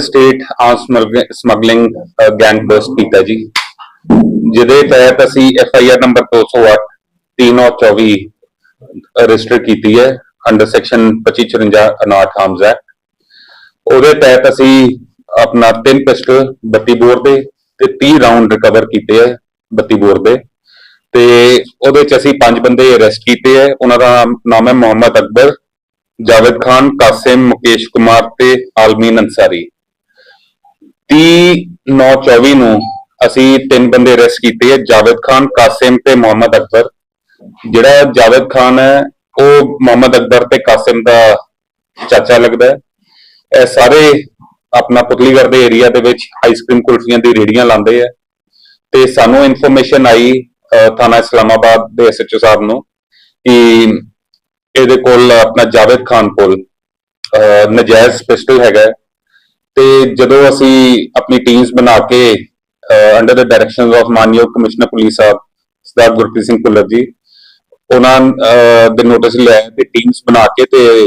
State arm smuggling gang bust ਕੀਤਾ ਜੀ। ਜਿਹਦੇ ਤਹਿਤ ਅਸੀਂ F I R number 208 324 register ਕੀਤੀ ਹੈ ਅੰਡਰ ਸੈਕਸ਼ਨ 2554 ਅਨਾਟ ਆਰਮਸ ਐਕਟ ਉਹਦੇ ਤਹਿਤ ਅਸੀਂ ਆਪਣਾ ਤਿੰਨ ਪਿਸਟਲ 32 ਬੋਰ ਦੇ ਤੇ 30 ਰਾਉਂਡ ਰਿਕਵਰ ਕੀਤੇ ਹੈ 32 ਬੋਰ ਦੇ। ਤੇ ਉਹਦੇ ਚ ਅਸੀਂ ਪੰਜ ਬੰਦੇ ਅਰੈਸਟ ਕੀਤੇ ਹੈ। ਉਹਨਾਂ ਦਾ ਨਾਮ- ਹੈ ਮੁਹੰਮਦ ਅਕਬਰ, ਜਾਵੇਦ ਖਾਨ, ਕਾਸਿਮ, ਮੁਕੇਸ਼ ਕੁਮਾਰ ਤੇ ਆਲਮੀਨ ਅੰਸਾਰੀ। 30 9 24 ਨੂੰ ਅਸੀਂ ਤਿੰਨ ਬੰਦੇ ਅਰੈਸਟ ਕੀਤੇ ਹੈ ਜਾਵੇਦ ਖਾਨ ਕਾਸਿਮ ਤੇ ਮੁਹੰਮਦ ਅਕਬਰ। ਜਿਹੜਾ ਜਾਵੇਦ ਖਾਨ ਹੈ ਉਹ ਮੁਹੰਮਦ ਅਕਬਰ ਤੇ ਕਾਸਿਮ ਦਾ ਚਾਚਾ ਲੱਗਦਾ ਹੈ। ਇਹ ਸਾਰੇ ਆਪਣਾ ਪੁਤਲੀਗੜ੍ਹ ਦੇ ਏਰੀਆ ਦੇ ਵਿੱਚ ਆਈਸਕ੍ਰੀਮ ਕੁਲਫੀਆਂ ਦੀ ਰੇੜੀਆਂ ਲਾਉਂਦੇ ਆ। ਤੇ ਸਾਨੂੰ ਇਨਫੋਰਮੇਸ਼ਨ ਆਈ ਥਾਣਾ ਇਸਲਾਮਾਬਾਦ ਦੇ ਐਸਐਚਓ ਸਾਹਿਬ ਨੂੰ ਕਿ ਇਹਦੇ ਕੋਲ ਆਪਣਾ ਜਾਵੇਦ ਖਾਨ ਕੋਲ ਅਹ, ਨਜਾਇਜ਼ ਪਿਸਟਲ ਹੈਗਾ ਤੇ ਜਦੋਂ ਅਸੀਂ ਆਪਣੀ ਟੀਮਸ ਬਣਾ ਕੇ ਅੰਡਰ ਦ ਡਾਇਰੈਕਸ਼ਨਸ ਆਫ ਮਾਨਯੋਗ ਕਮਿਸ਼ਨਰ ਪੁਲਿਸ ਸਾਹਿਬ, ਸਰਦਾਰ ਗੁਰਪ੍ਰੀਤ ਸਿੰਘ ਭੁੱਲਰ ਜੀ, ਉਹਨਾਂ ਦੇ ਨੋਟਿਸ ਲਿਆ ਤੇ ਟੀਮਸ ਬਣਾ ਕੇ ਤੇ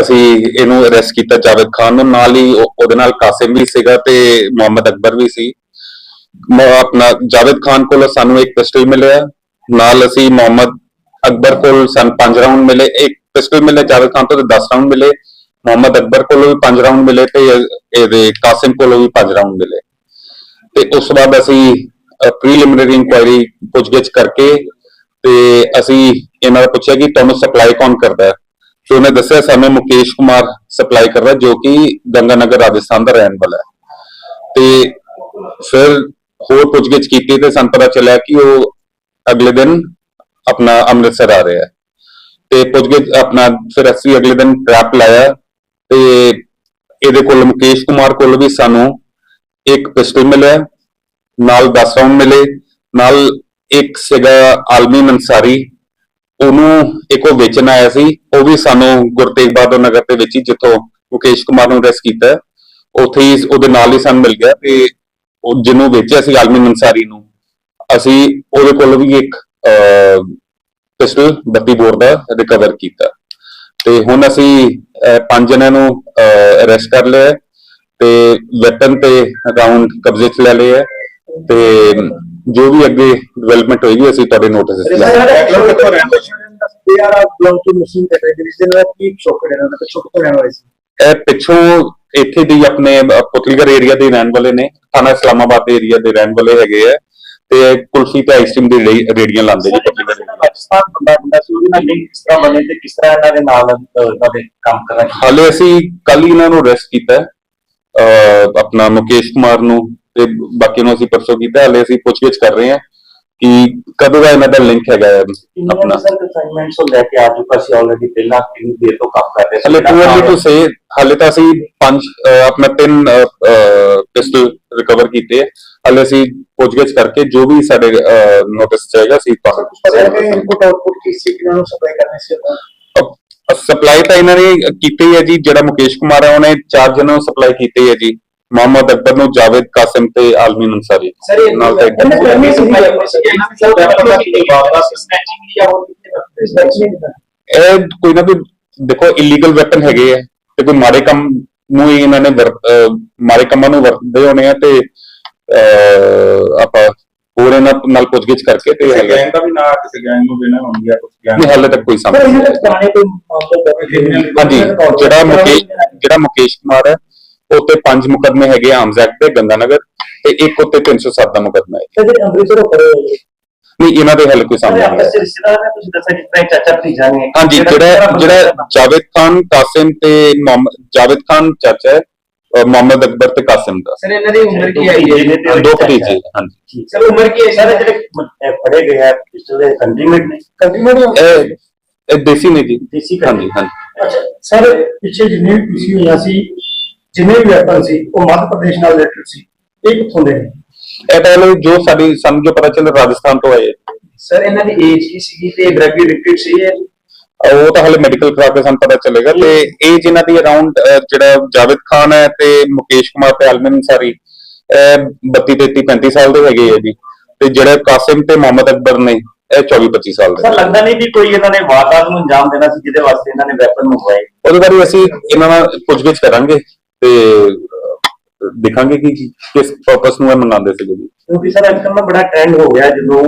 ਅਸੀਂ ਇਹਨੂੰ ਅਰੈਸਟ ਕੀਤਾ ਜਾਵੇਦ ਖਾਨ ਨੂੰ। ਨਾਲ ਹੀ ਉਹ- ਉਹਦੇ ਨਾਲ ਕਾਸਿਮ ਵੀ ਸੀਗਾ ਤੇ ਮੁਹੰਮਦ ਅਕਬਰ ਵੀ ਸੀ। ਆਪਣਾ ਜਾਵੇਦ ਖਾਨ ਕੋਲ ਸਾਨੂੰ ਇੱਕ ਪਿਸਟਲ ਮਿਲਿਆ। ਨਾਲ ਅਸੀਂ ਮੁਹੰਮਦ ਅਕਬਰ ਕੋਲ ਸਾਨੂੰ 5 ਰਾਉਂਡ ਮਿਲੇ। ਇੱਕ ਪਿਸਟਲ ਮਿਲੇ ਜਾਵੇਦ ਖਾਨ ਤੋਂ ਤੇ 10 ਰਾਉਂਡ ਮਿਲੇ। ਮੁਹੰਮਦ ਅਕਬਰ ਕੋਲੋਂ ਵੀ 5 ਰਾਉਂਡ ਮਿਲੇ ਤੇ ਇਹਦੇ ਕਾਸਿਮ ਕੋਲੋਂ ਵੀ 5 ਰਾਉਂਡ ਮਿਲੇ। ਤੇ ਉਸ ਤੋਂ ਬਾਅਦ ਅਸੀਂ ਪ੍ਰੀਲਿਮਿਨਰੀ ਇਨਕੁਆਇਰੀ ਪੁੱਛਗਿੱਛ ਕਰਕੇ ਤੇ ਅਸੀਂ ਇਹਨਾਂ ਦਾ ਪੁੱਛਿਆ ਕਿ ਤੁਹਾਨੂੰ ਸਪਲਾਈ ਕੌਣ ਕਰਦਾ ਹੈ? ਤੇ ਉਹਨੇ ਦੱਸਿਆ ਸਾਨੂੰ ਮੁਕੇਸ਼ ਕੁਮਾਰ ਸਪਲਾਈ ਕਰਦਾ ਜੋ ਕਿ ਗੰਗਾਨਗਰ ਰਾਜਸਥਾਨ ਦਾ ਰਹਿਣ ਵਾਲਾ ਹੈ। ਤੇ ਫਿਰ ਹੋਰ ਪੁੱਛਗਿੱਛ ਕੀਤੀ ਤੇ ਸਾਨੂੰ ਪਤਾ ਚੱਲਿਆ ਕਿ ਉਹ ਅਗਲੇ ਦਿਨ ਆਪਣਾ ਅੰਮ੍ਰਿਤਸਰ ਆ ਰਿਹਾ ਹੈ। ਤੇ ਪੁੱਛਗਿੱਛ ਆਪਣਾ, ਫਿਰ ਅਸੀਂ ਅਗਲੇ ਦਿਨ ਟ੍ਰੈਪ ਲਾਇਆ ਤੇ ਇਹਦੇ ਕੋਲ ਮੁਕੇਸ਼ ਕੁਮਾਰ ਕੋਲ ਵੀ ਸਾਨੂੰ ਇੱਕ ਪਿਸਟਲ ਮਿਲਿਆ, ਨਾਲ 10 ਰਾਉਂਡ ਮਿਲੇ, ਨਾਲ ਇੱਕ ਸੀਗਾ ਆਲਮੀ ਅੰਸਾਰੀ ਉਹਨੂੰ ਇੱਕ ਉਹ ਵੇਚਣ ਆਇਆ ਸੀ, ਉਹ ਵੀ ਸਾਨੂੰ ਗੁਰੂ ਤੇਗ ਬਹਾਦਰ ਨਗਰ ਦੇ ਵਿੱਚ ਹੀ ਜਿੱਥੋਂ ਮੁਕੇਸ਼ ਕੁਮਾਰ ਨੂੰ ਅਰੈਸਟ ਕੀਤਾ, ਉੱਥੇ ਹੀ ਉਹਦੇ ਨਾਲ ਹੀ ਸਾਨੂੰ ਮਿਲ ਗਿਆ ਤੇ ਉਹ ਜਿਹਨੂੰ ਵੇਚਿਆ ਸੀ ਆਲਮੀ ਅੰਸਾਰੀ ਨੂੰ, ਅਸੀਂ ਉਹਦੇ ਕੋਲ ਵੀ ਇੱਕ ਪਿਸਟਲ 32 ਬੋਰ ਦਾ ਰਿਕਵਰ ਕੀਤਾ। ਤੇ ਹੁਣ ਅਸੀਂ ਪੰਜ ਜਣਿਆਂ ਨੂੰ ਅਰੈਸਟ ਕਰ ਲਿਆ ਤੇ ਵੈਪਨ ਤੇ ਰਾਉਂਡ ਕਬਜ਼ੇ 'ਚ ਲੈ ਲਏ ਤੇ ਜੋ ਵੀ ਅੱਗੇ ਡਿਵੈਲਪਮੈਂਟ ਹੋਏਗੀ ਅਸੀਂ ਤੁਹਾਡੇ ਨੋਟਿਸ ਵਿੱਚ ਲਾਵਾਂਗੇ They are belong to Muslim categories. They are keep shocked. They are shocked ਰਹਿਣ ਵਾਲੇ ਸੀ ਇਹ ਪਿੱਛੋਂ ਇੱਥੇ ਦੀ ਆਪਣੇ ਪੁਤਲੀਗੜ ਏਰੀਆ ਦੇ ਰਹਿਣ ਵਾਲੇ ਨੇ ਥਾਣਾ ਇਸਲਾਮਾਬਾਦ ਦੇ ਏਰੀਆ ਦੇ ਰਹਿਣ ਵਾਲੇ ਹੈਗੇ ਆ ਤੇ ਕੁਲਫੀ ਤੇ ਆਈਸਕ੍ਰੀਮ ਦੀ ਰੇੜੀ- ਰੇੜੀਆਂ ਲਾਉਂਦੇ ਜੀ ਪੁਤਲੀਗੜ੍ਹ area। ਪਾਕਿਸਤਾਨ ਬੰਦਾ ਬੰਦਾ ਸੀ ਉਹਦੇ ਨਾਲ ਲਿੰਕ ਕਿਸ ਤਰ੍ਹਾਂ ਬਣੇ ਤੇ ਕਿਸ ਤਰ੍ਹਾਂ ਇਹਨਾਂ ਦੇ ਨਾਲ ਅਹ, ਇਹਨਾਂ ਦੇ ਕੰਮ ਕਰਾਂਗੇ ਹਾਲੇ ਅਸੀਂ ਕੱਲ ਹੀ ਇਹਨਾਂ ਨੂੰ ਅਰੈਸਟ ਕੀਤਾ ਹੈ ਅਹ ਆਪਣਾ ਮੁਕੇਸ਼ ਕੁਮਾਰ ਨੂੰ ਤੇ ਬਾਕੀ ਨੂੰ ਅਸੀਂ ਪਰਸੋਂ ਕੀਤਾ ਹਾਲੇ ਅਸੀਂ ਪੁੱਛਗਿੱਛ ਕਰ ਰਹੇ ਹਾਂ ਕਿ ਕਦੋਂ ਦਾ ਇਹਨਾਂ ਦਾ ਲਿੰਕ ਹੈਗਾ ਹੈ? ਆਪਣਾ। ਸਰ ਅਸਾਈਨਮੈਂਟਸ ਉਹ ਲੈ ਕੇ ਆ ਚੁੱਕਾ ਸੀ ਆਲਰੇਡੀ ਪਹਿਲਾਂ ਕਿੰਨੀ ਦੇਰ ਤੋਂ ਕੰਮ ਕਰ ਰਹੇ ਹਲੇ ਟੂ ਅਰਲੀ ਟੂ ਸੇ ਹਾਲੇ ਤਾਂ ਅਸੀਂ ਪੰਜ ਆਪਣਾ ਤਿੰਨ ਪਿਸਟਲ ਰਿਕਵਰ ਕੀਤੇ। ਹੈ ਹਾਲੇ ਅਸੀਂ ਪੁੱਛਗਿੱਛ ਕਰਕੇ ਜੋ ਵੀ ਸਾਡੇ ਨੋਟਿਸ ਚਾਹੀਦਾ ਹੈ ਕਿ ਇਨਪੁਟ ਆਉਟਪੁਟ ਕੀ ਸੀ ਕਿਨਾਂ ਨੂੰ ਸਪਲਾਈ ਕਰਨੀ ਸੀ ਸਪਲਾਈ ਤਾਂ ਇਹਨਾਂ ਨੇ ਕੀਤੀ ਹੈ ਜੀ। ਜਿਹੜਾ ਮੁਕੇਸ਼ ਕੁਮਾਰ ਹੈ ਉਹਨੇ ਚਾਰ ਜਣਾਂ ਨੂੰ ਸਪਲਾਈ ਕੀਤੀ ਹੈ ਜੀ। ਮੁਹੰਮਦ ਅਕਬਰ ਨੂੰ ਜਾਵੇਦ ਕਾਸਿਮ ਤੇ ਆਲਮੀਨ ਅੰਸਾਰੀ ਸਰ ਇਹ ਨਾਲ ਤਾਂ ਇਹ ਕੋਈ ਨਾ ਕੋਈ ਦੇਖੋ ਇਲੀਗਲ ਵੈਪਨ ਹੈਗੇ ਆ ਤੇ ਕੋਈ ਮਾੜੇ ਕੰਮ ਨੂੰ ਹੀ ਇਹਨਾਂ ਨੇ ਮਾੜੇ ਕੰਮਾਂ ਨੂੰ ਵਰਤਦੇ ਹੋਣੇ ਆ ਤੇ ਆਪਾਂ ਹੋਰ ਇਹਨਾਂ ਨਾਲ ਪੁੱਛਗਿੱਛ ਕਰਕੇ ਤੇ ਹਾਲੇ ਗੈਂਗ ਦਾ ਵੀ ਨਾ ਕਿਸੇ ਗੈਂਗ ਨੂੰ ਦੇਣਾ ਹੁੰਦੀ ਆ ਕੁਝ ਗੈਂਗ ਨਹੀਂ ਹਾਲੇ ਤੱਕ ਕੋਈ ਇਹਨਾਂ ਨਹੀਂ ਦੇ ਪੁਰਾਣੇ ਕੋਈ ਮਾਮਲੇ ਹਾਂਜੀ ਜਿਹੜਾ ਮੁਕੇਸ਼ ਜਿਹੜਾ ਮੁਕੇਸ਼ ਕੁਮਾਰ ਹੈ ਉਹ ਤੇ ਪੰਜ ਮੁਕਦਮੇ ਹੈਗੇ ਆਰਮਸ ਐਕਟ ਤੇ ਗੰਗਾਨਗਰ ਤੇ ਇੱਕ ਉੱਤੇ 307 ਦਾ ਮੁਕਦਮਾ ਹੈ। ਤੇ ਅੰਮ੍ਰਿਤਸਰੋਂ ਹੋਏ ਨਹੀਂ ਇਹਨਾਂ ਦੇ ਹਾਲੇ ਕੋਈ ਸਾਹਮਣੇ ਨਹੀਂ ਆਇਆ ਰਿਸ਼ਤੇਦਾਰ ਨੇ ਤੁਸੀਂ ਦੱਸਿਆ ਜਿਸ ਤਰ੍ਹਾਂ ਚਾਚਾ ਭਤੀਜਾ ਨੇ। ਹਾਂਜੀ ਜਿਹੜਾ ਜਿਹੜਾ ਜਾਵੇਦ ਖਾਨ ਕਾਸਿਮ ਤੇ ਮੁਹੰਮਦ ਜਾਵੇਦ ਖਾਨ ਚਾਚਾ ਹੈ ਮੁਹੰਮਦ ਅਕਬਰ ਤੇ ਕਾਸਿਮ ਦਾ। ਸਰ ਇਹਨਾਂ ਦੀ ਉਮਰ ਕੀ ਹੈ? ਜੀ ਦੋ ਭਤੀਜੇ ਹਾਂਜੀ। ਸਰ ਉਮਰ ਕੀ ਹੈ? ਸਾਰੇ ਜਿਹੜੇ ਫੜੇ ਗਏ ਹੈ ਪਿਛਲੇ ਕੰਟਰੀਮੈਂਟ ਨੇ। ਕੰਟਰੀਮੈਂਟ ਇਹ ਇਹ ਦੇਸੀ ਨੇ ਜੀ। ਦੇਸੀ ਹਾਂਜੀ ਹਾਂਜੀ। ਅੱਛਾ ਸਰ ਪਿੱਛੇ ਜਿੰਨੇ ਵੀ ਪੀਸੀ ਹੋਈਆਂ ਸੀ ਜਿੰਨੇ ਵੀ ਵੈਪਨ ਸੀ ਉਹ ਮੱਧ ਪ੍ਰਦੇਸ਼ ਨਾਲ ਰਿਲੇਟਡ ਸੀ। ਇਹ ਕਿੱਥੋਂ ਦੇ ਨੇ? ਇਹ ਤਾਂ ਹਲੇ ਜੋ ਸਾਡੀ ਸਾਨੂੰ ਜੋ ਪਤਾ ਚੱਲ ਰਾਜਸਥਾਨ ਤੋਂ ਆਏ। ਸਰ ਇਹਨਾਂ ਦੀ ਏਜ ਕੀ ਸੀਗੀ ਤੇ ਡਰਗ ਐਡਿਕਟਡ ਸੀ ਇਹ? ਉਹ ਤਾਂ ਹਲੇ ਮੈਡੀਕਲ ਕਰਾ ਕੇ ਸਾਨੂੰ ਪਤਾ ਚੱਲੇਗਾ ਤੇ ਏਜ ਇਹਨਾਂ ਦੀ ਅਰਾਊਂਡ ਜਿਹੜਾ ਜਾਵੇਦ ਖਾਨ ਹੈ ਤੇ ਮੁਕੇਸ਼ ਕੁਮਾਰ ਤੇ ਅਲਮਨ ਇਹ 32 33 35 ਸਾਲ ਦੇ ਹੈਗੇ ਆ ਜੀ। ਤੇ ਜਿਹੜੇ ਕਾਸਿਮ ਤੇ ਮੁਹੰਮਦ ਅਕਬਰ ਨੇ ਇਹ 24 25 ਸਾਲ ਦੇ। ਸਰ ਲੱਗਦਾ ਨਹੀਂ ਵੀ ਕੋਈ ਇਹਨਾਂ ਨੇ ਵਾਰਦਾਤ ਨੂੰ ਅੰਜਾਮ ਦੇਣਾ ਸੀ ਜਿਹਦੇ ਵਾਸਤੇ ਇਹਨਾਂ ਨੇ ਵੈਪਨ ਮੰਗਵਾਏ? ਉਹਦੇ ਬਾਰੇ ਅਸੀਂ ਇਹਨਾਂ ਨਾਲ ਪੁੱਛਗਿੱਛ ਕਰਾਂਗੇ। ਤੇ ਦੇਖਾਂਗੇ ਕਿ ਕਿਸ ਪਰਪਸ ਨੂੰ ਇਹ ਮੰਗਾਉਂਦੇ ਸੀਗੇ ਜੀ। ਕਿਉਂਕਿ ਸਰ ਅੱਜ ਕੱਲ੍ਹ ਬੜਾ ਟ੍ਰੈਂਡ ਹੋ ਗਿਆ ਜਦੋਂ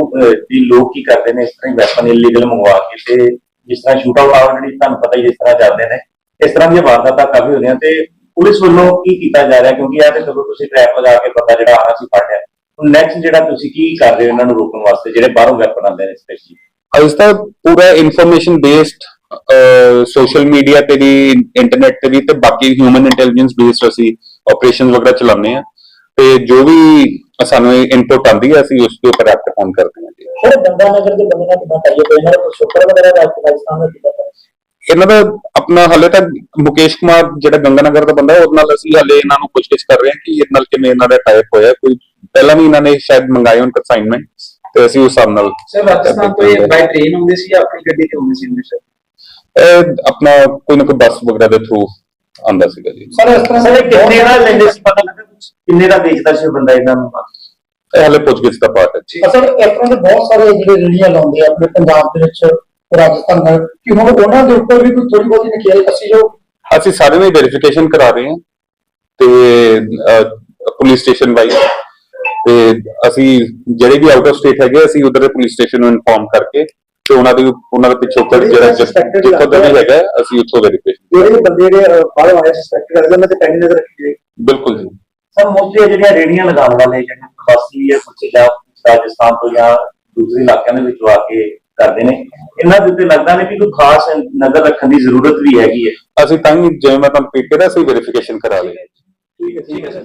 ਵੀ ਲੋਕ ਕੀ ਕਰਦੇ ਨੇ ਇਸ ਤਰ੍ਹਾਂ ਹੀ ਵੈਪਨ ਇਲੀਗਲ ਮੰਗਵਾ ਕੇ ਤੇ ਜਿਸ ਤਰ੍ਹਾਂ ਸ਼ੂਟ ਆਊਟ ਆਲਰੇਡੀ ਤੁਹਾਨੂੰ ਪਤਾ ਹੀ ਜਿਸ ਤਰ੍ਹਾਂ ਚੱਲਦੇ ਨੇ। ਇਸ ਤਰ੍ਹਾਂ ਦੀਆਂ ਵਾਰਦਾਤਾਂ ਕਾਫੀ ਹੋ ਰਹੀਆਂ ਤੇ ਪੁਲਿਸ ਵੱਲੋਂ ਕੀ ਕੀਤਾ ਜਾ ਰਿਹਾ? ਕਿਉਂਕਿ ਇਹ ਤੇ ਚਲੋ ਤੁਸੀਂ ਟ੍ਰੈਪ ਲਗਾ ਕੇ ਬੰਦਾ ਜਿਹੜਾ ਆਣਾ ਸੀ ਫੜ ਲਿਆ। ਹੁਣ ਨੈਕਸਟ ਜਿਹੜਾ ਤੁਸੀਂ ਕੀ ਕਰ ਰਹੇ ਹੋ ਇਹਨਾਂ ਨੂੰ ਰੋਕਣ ਵਾਸਤੇ ਜਿਹੜੇ ਬਾਹਰੋਂ ਵੈਪਨ ਆਉਂਦੇ ਨੇ ਸਪੈਸ਼ਲੀ ਅੱਜ ਤਾਂ ਪੂਰਾ ਇਨਫੋਰਮੇਸ਼ਨ ਬੇਸਡ ਸੋਸ਼ਲ ਮੀਡੀਆ ਤੇ ਵੀ ਇੰਟਰਨੈਟ ਤੇ ਵੀ ਤੇ ਬਾਕੀ ਹਿਊਮਨ ਇੰਟੈਲੀਜੈਂਸ ਬੇਸਡ ਅਸੀਂ ਆਪਰੇਸ਼ਨਸ ਵਗੈਰਾ ਚਲਾਉਂਦੇ ਆ ਤੇ ਜੋ ਵੀ ਸਾਨੂੰ ਇਨਪੁਟ ਆਉਂਦੀ ਹੈ ਅਸੀਂ ਉਸ ਦੇ ਉੱਪਰ ਐਕਟ ਔਨ ਕਰਦੇ ਹਾਂ ਜੀ। ਸਰ ਗੰਗਾ ਨਗਰ ਦੇ ਬੰਦੇ ਨਾਲ ਕਿੰਨਾ ਕਰੀਏ ਕੋਈ ਇਹਨਾਂ ਦਾ ਸ਼ੁਕਰ ਵਗੈਰਾ ਇਹਨਾਂ ਆਪਣਾ ਹਾਲੇ ਤੱਕ ਮੁਕੇਸ਼ ਕੁਮਾਰ ਜਿਹੜਾ ਗੰਗਾਨਗਰ ਦਾ ਬੰਦਾ ਹੈ ਉਹਦੇ ਨਾਲ ਅਸੀਂ ਹਾਲੇ ਇਹਨਾਂ ਨੂੰ ਪੁੱਛਗਿੱਛ ਕਰ ਰਹੇ ਹਾਂ ਕਿ ਇਹਦੇ ਨਾਲ ਕਿਵੇਂ ਇਹਨਾਂ ਦਾ ਟਾਈਪ ਹੋਇਆ। ਕੋਈ ਪਹਿਲਾਂ ਵੀ ਇਹਨਾਂ ਨੇ ਸ਼ਾਇਦ ਮੰਗਾਏ ਹੋਣ ਕਨਸਾਈਨਮੈਂਟ ਤੇ ਅਸੀਂ ਉਸ ਹਿਸਾਬ ਨਾਲ ਸਰ ਰਾਜਸਥਾਨ ਤੋਂ ਇਹ ਬਾਈ ਟ੍ਰੇਨ ਹੁੰਦੇ ਸੀ ਆਪਣੀ ਗੱਡੀ ਤੇ ਹੁੰਦੇ ਸੀ ਹਮੇਸ਼ਾ ਇਹ ਆਪਣਾ ਕੋਈ ਨਾ ਕੋਈ ਬੱਸ ਵਗੈਰਾ ਦੇ ਥਰੂ ਆਂਦਾ ਸੀਗਾ ਜੀ। ਸਰ ਇਸ ਤਰ੍ਹਾਂ ਸਰ ਕਿੰਨੇ ਦਾ ਲੈਂਦੇ ਸੀ? ਪਤਾ ਲੱਗਾ? ਕਿੰਨੇ ਦਾ ਵੇਚਦਾ ਸੀ ਉਹ ਬੰਦਾ ਇਹਨਾਂ ਨੂੰ? ਇਹ ਹਾਲੇ ਪੁੱਛਗਿੱਛ ਦਾ ਪਾਰਟ ਹੈ ਜੀ। ਅਸਲ ਇਸ ਤਰ੍ਹਾਂ ਦੇ ਬਹੁਤ ਸਾਰੇ ਜਿਹੜੇ ਰੇੜੀਆਂ ਲਾਉਂਦੇ ਆ ਆਪਣੇ ਪੰਜਾਬ ਦੇ ਵਿੱਚ ਰਾਜਸਥਾਨ ਨਾਲ ਕਿ ਹੁਣ ਉਹਨਾਂ ਦੇ ਉੱਪਰ ਵੀ ਕੋਈ ਥੋੜੀ ਬਹੁਤੀ ਨਕੇਲ ਕੱਸੀ ਜੋ ਅਸੀਂ ਸਾਰੇ ਨੂੰ ਵੈਰੀਫਿਕੇਸ਼ਨ ਕਰਾ ਰਹੇ ਹਾਂ ਤੇ ਪੁਲਿਸ ਸਟੇਸ਼ਨ ਵਾਈਜ਼ ਤੇ ਅਸੀਂ ਜਿਹੜੇ ਵੀ ਆਊਟ ਆਫ ਸਟੇਟ ਹੈਗੇ ਅਸੀਂ ਉਧਰ ਦੇ ਪੁਲਿਸ ਸਟੇਸ਼ਨ ਨੂੰ ਇਨਫੋਰਮ ਕਰਕੇ ਤੇ ਉਹਨਾਂ ਦੀ ਉਹਨਾਂ ਦਾ ਪਿੱਛੋਕੜ ਜਿਹੜੇ suspected ਜਿੱਥੋਂ ਦਾ ਵੀ ਲੱਗਦਾ ਹੈਗਾ ਅਸੀਂ ਉੱਥੋਂ ਵੈਰੀਫਿਕੇਸ਼ਨ ਜਿਹੜੇ ਬੰਦੇ ਜਿਹੜੇ ਬਾਹਰ ਆਏ ਸਸਪੈਕਟ ਕਰਦੇ ਉਹਨਾਂ ਤੇ ਪੈਣੀ ਨਜ਼ਰ ਰੱਖੀ ਜਾਏ ਬਿਲਕੁਲ ਜੀ। ਸਰ ਮੋਸਟਲੀ ਜਿਹੜੀਆਂ ਰੇੜੀਆਂ ਲਗਾਉਣ ਵਾਲੇ ਜਿਹੜੇ ਪ੍ਰਵਾਸੀ ਹੈ ਕੁਝ ਜਾਂ ਰਾਜਸਥਾਨ ਤੋਂ ਜਾਂ ਦੂਸਰੇ ਇਲਾਕਿਆਂ ਦੇ ਵਿੱਚ ਆ ਕੇ ਕਰਦੇ ਨੇ ਇਹਨਾਂ ਦੇ ਉੱਤੇ ਲੱਗਦਾ ਨਹੀਂ ਕਿ ਕੋਈ ਖਾਸ ਨਜ਼ਰ ਰੱਖਣ ਦੀ ਜ਼ਰੂਰਤ ਵੀ ਹੈਗੀ ਹੈ। ਅਸੀਂ ਤਾਂ ਹੀ ਜਿਵੇਂ ਮੈਂ ਤੁਹਾਨੂੰ ਰਿਪੀਟ ਕਰਿਆ ਅਸੀਂ ਵੈਰੀਫਿਕੇਸ਼ਨ ਕਰਾ ਲਈ ਠੀਕ ਹੈ ਠੀਕ ਹੈ ਸਰ